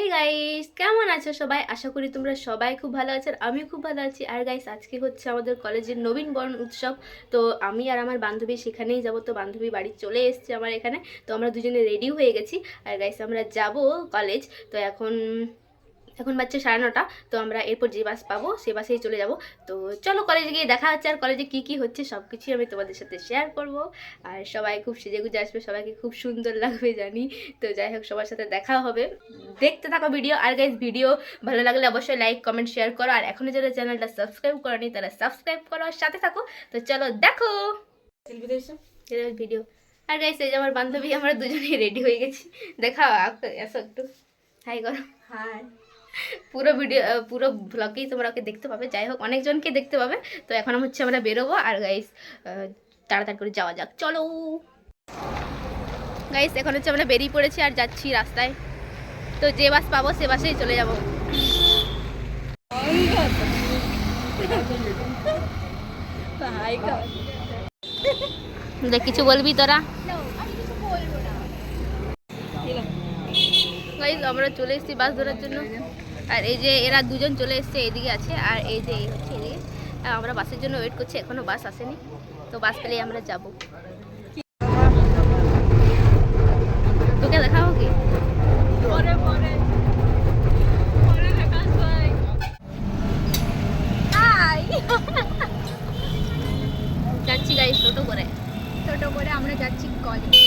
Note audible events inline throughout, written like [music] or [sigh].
Hey guys কেমন আছো সবাই? আশা করি তোমরা সবাই খুব ভালো আছো, আর আমিও খুব ভালো আছি। আর গাইস আজকে হচ্ছে আমাদের কলেজের নবীনবরণ উৎসব। তো আমি আর আমার বান্ধবী সেখানেই যাব, তো বান্ধবী বাড়ি চলে এসছে আমার এখানে। তো আমরা দুজনে রেডি হয়ে গেছি। আর গাইস আমরা যাব কলেজ তো এখন এখন বাচ্চা সাড়ে নটা, তো আমরা এরপর যে বাস পাবো সে বাসেই চলে যাব। তো চলো কলেজে গিয়ে দেখা হচ্ছে আর কলেজে কী কী হচ্ছে সব কিছুই আমি তোমাদের সাথে শেয়ার করব। আর সবাই খুব সেজে গুজে আসবে, সবাইকে খুব সুন্দর লাগবে জানি। তো যাই হোক, সবার সাথে দেখা হবে। দেখতে থাকো ভিডিও আর গাইজ ভিডিও ভালো লাগলে অবশ্যই লাইক কমেন্ট শেয়ার করো। আর এখনও যারা চ্যানেলটা সাবস্ক্রাইব করনি, তারা সাবস্ক্রাইব করো। আর সাথে থাকো। তো চলো, দেখো। ভিডিও আর গাইজ এই যে আমার বান্ধবী, আমরা দুজনেই রেডি হয়ে গেছি। আক- এসো একটু। হাই করো হাই পুরো ভিডিও পুরো ব্লগেই তোমরা ওকে দেখতে পাবে। যাই হোক অনেকজনকে দেখতে পাবে। তো এখন হচ্ছে আমরা বেরোবো আর গাইস তাড়াতাড়ি করে যাওয়া যাক। চলো! গাইস এখন হচ্ছে আমরা বেরিয়ে পড়েছি আর যাচ্ছি রাস্তায়। তো যে বাস পাবো সে বাসেই চলে যাব। [laughs] দেখ কিছু বলবি তোরা? গাইস আমরা চলে এসেছি বাস ধরার জন্য। আর এই যে এরা দুজন চলে এসেছে এদিকে আছে আর এই যে এই হচ্ছে এদিকে। আমরা বাসের জন্য ওয়েট করছি এখনও বাস আসেনি। তো বাস পেলেই আমরা যাব। তোকে দেখাবো কি? [laughs] যাচ্ছি গাইস টোটো করে। ছোট করে আমরা যাচ্ছি কলেজ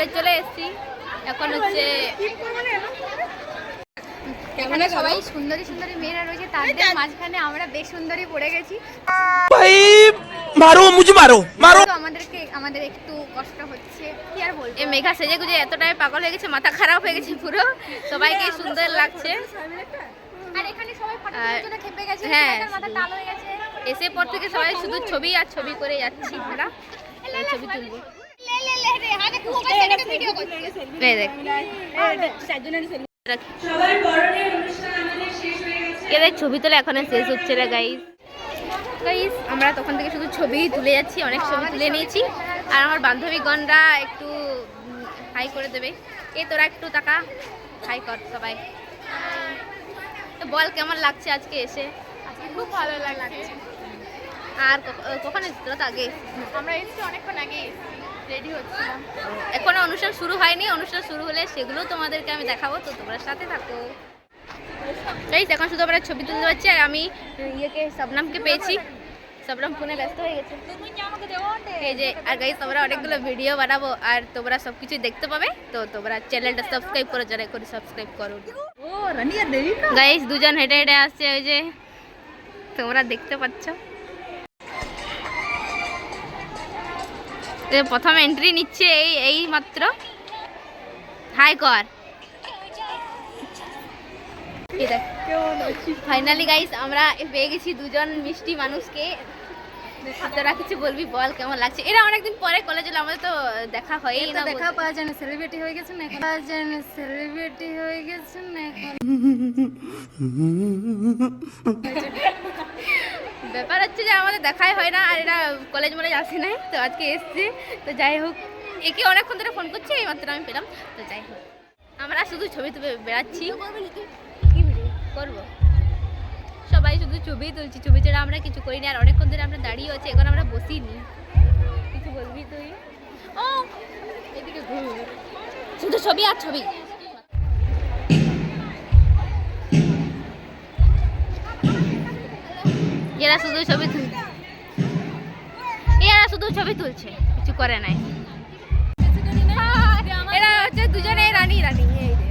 ঘরে চলে এসেছি। এখন হচ্ছে এখানে সবাই সুন্দরী সুন্দরী মেয়েরা রয়েছে তাদের মাঝখানে আমরা বেশ সুন্দরী পড়ে গেছি। ভাই মারো মুঝে মারো মারো। আমাদেরকে আমাদের একটু কষ্ট হচ্ছে কি আর বলব? এই মেঘা সেজে গুজে এতটাই পাগল হয়ে গেছে মাথা খারাপ হয়ে গেছে পুরো। সবাইকে সুন্দর লাগছে। আর এখানে সবাই ফটো খেপে গেছে হ্যাঁ। মাথা টাল হয়ে গেছে। এসে পর থেকে সবাই শুধু ছবি আর ছবি করে যাচ্ছি আমরা। ছবি তুলবো। লে লে লে রে হাতে কুকুর সেটাকে ভিডিও করছে এই দেখ সবার বরণের অনুষ্ঠান আমাদের শেষ হয়ে গেছে। এ দেখ ছবি তোলা এখনও শেষ হচ্ছে না গাইস গাইস আমরা তখন থেকে শুধু ছবিই তুলে যাচ্ছি অনেক ছবি তুলে নিয়েছি। আর আমার বান্ধবীগণরা একটু হাই করে দেবে। এ তোরা একটু টাকা হাই কর সবাই। তো বল কেমন লাগছে আজকে এসে? খুব ভালো লাগছে। আর কখ- কখন এসেছিস তোরা তো আগে আমরা এসেছি অনেকক্ষণ আগে রেডি হচ্ছিলাম এখনও অনুষ্ঠান শুরু হয়নি অনুষ্ঠান শুরু হলে সেগুলো তোমাদেরকে আমি দেখাবো তো তোমরা সাথে থাকো। গাইস এখন শুধু আমরা ছবি তুলতে পারছি আর আমি ইয়েকে শবনামকে পেয়েছি। শবনাম ফোনে ব্যস্ত হয়ে গেছে। এই যে আর গাইস আমরা অনেকগুলো ভিডিও বানাবো আর তোমরা সব কিছু দেখতে পাবে তো তোমরা চ্যানেলটা সাবস্ক্রাইব করো যারা করে। সাবস্ক্রাইব করো গাইস দুজন হেঁটে হেঁটে আসছে ওই যে তোমরা দেখতে পাচ্ছ। প্রথম এন্ট্রি নিচ্ছে এই এই মাত্র। হাই কর ফাইনালি গাইস আমরা পেয়ে গেছি দুজন মিষ্টি মানুষকে। তোরা কিছু বলবি বল কেমন লাগছে। এরা অনেকদিন পরে কলেজ এলো আমাদের তো দেখা হয়ই না দেখা পাওয়া যায় না সেলিব্রিটি হয়ে গেছে না এখন? পাওয়া যায় না সেলিব্রিটি হয়ে গেছে না এখন? [laughs] ব্যাপার হচ্ছে যে আমাদের দেখাই হয় না, আর এরা কলেজ মলেজ আসে নাই, তো আজকে এসছে। তো যাই হোক, একে অনেকক্ষণ ধরে ফোন করছে এই মাত্র আমি পেলাম। তো যাই হোক, আমরা শুধু ছবি তুলে বেড়াচ্ছি। করব? সবাই শুধু ছবি তুলছি, ছবি ছাড়া আমরা কিছু করিনি, আর অনেকক্ষণ ধরে আমরা দাঁড়িয়ে আছি, এখন আমরা বসিনি। কিছু বলবি তুই? ও, এদিকে ঘুর। শুধু ছবি আর ছবি। এরা শুধু ছবি তুলছে এরা শুধু ছবি তুলছে, কিছু করে নাই। এরা হচ্ছে দুজনে রানি, রানী, এই যে।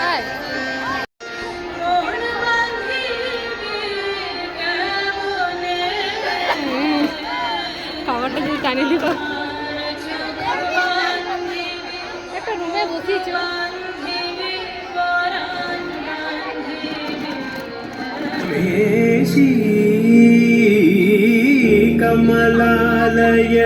হাই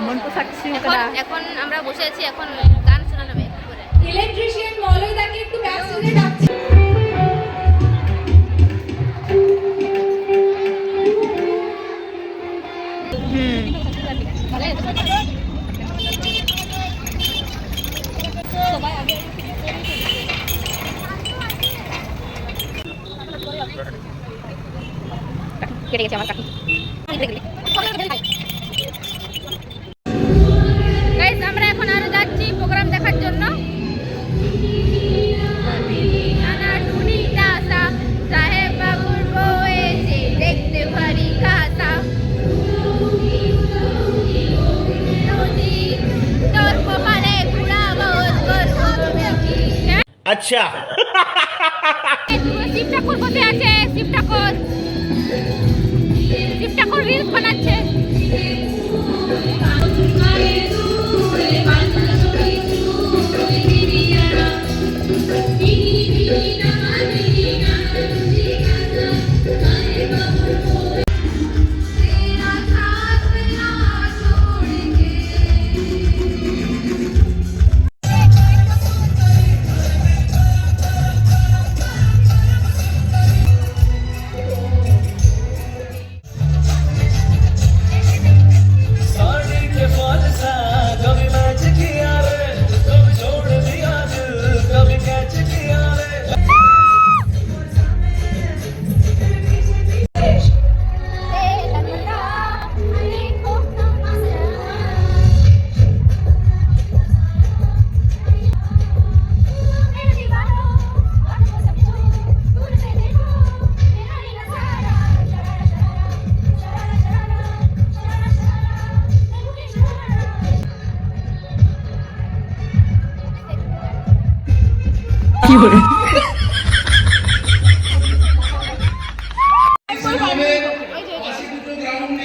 এখন এখন আমরা বসে আছি এখন গান শোনানো হবে ইলেকট্রিশিয়ান মলয়দাকে একটু ব্যাক স্টেজে ডাকছি। কেটে গেছে আমার কাকি আচ্ছা। শিব ঠাকুর কোথায় আছে? শিব ঠাকুর শিব ঠাকুর রিলস বানাচ্ছে।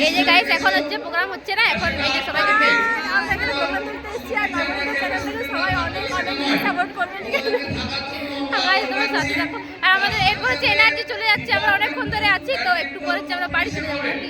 এই যে গাইস এখন হচ্ছে প্রোগ্রাম হচ্ছে না? এখন এই যে সবাইকে আর আমাদের এরপর হচ্ছে এনার্জি চলে যাচ্ছে, আমরা অনেকক্ষণ ধরে আছি, তো একটু পরে হচ্ছে আমরা বাড়ি চলে যাব নাকি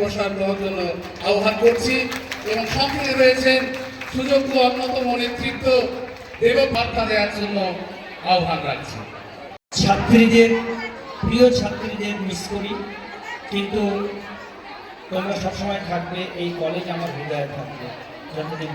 বসার দেওয়ার জন্য আহ্বান করছি এবং সঙ্গে রয়েছেন সুযোগ্য অন্যতম নেতৃত্ব দেব বার্তা দেওয়ার জন্য আহ্বান রাখছি। ছাত্রীদের প্রিয় ছাত্রীদের মিস করি কিন্তু তোমরা সবসময় থাকবে এই কলেজ আমার হৃদয়ে থাকবে। যতদিন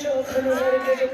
show us the new way.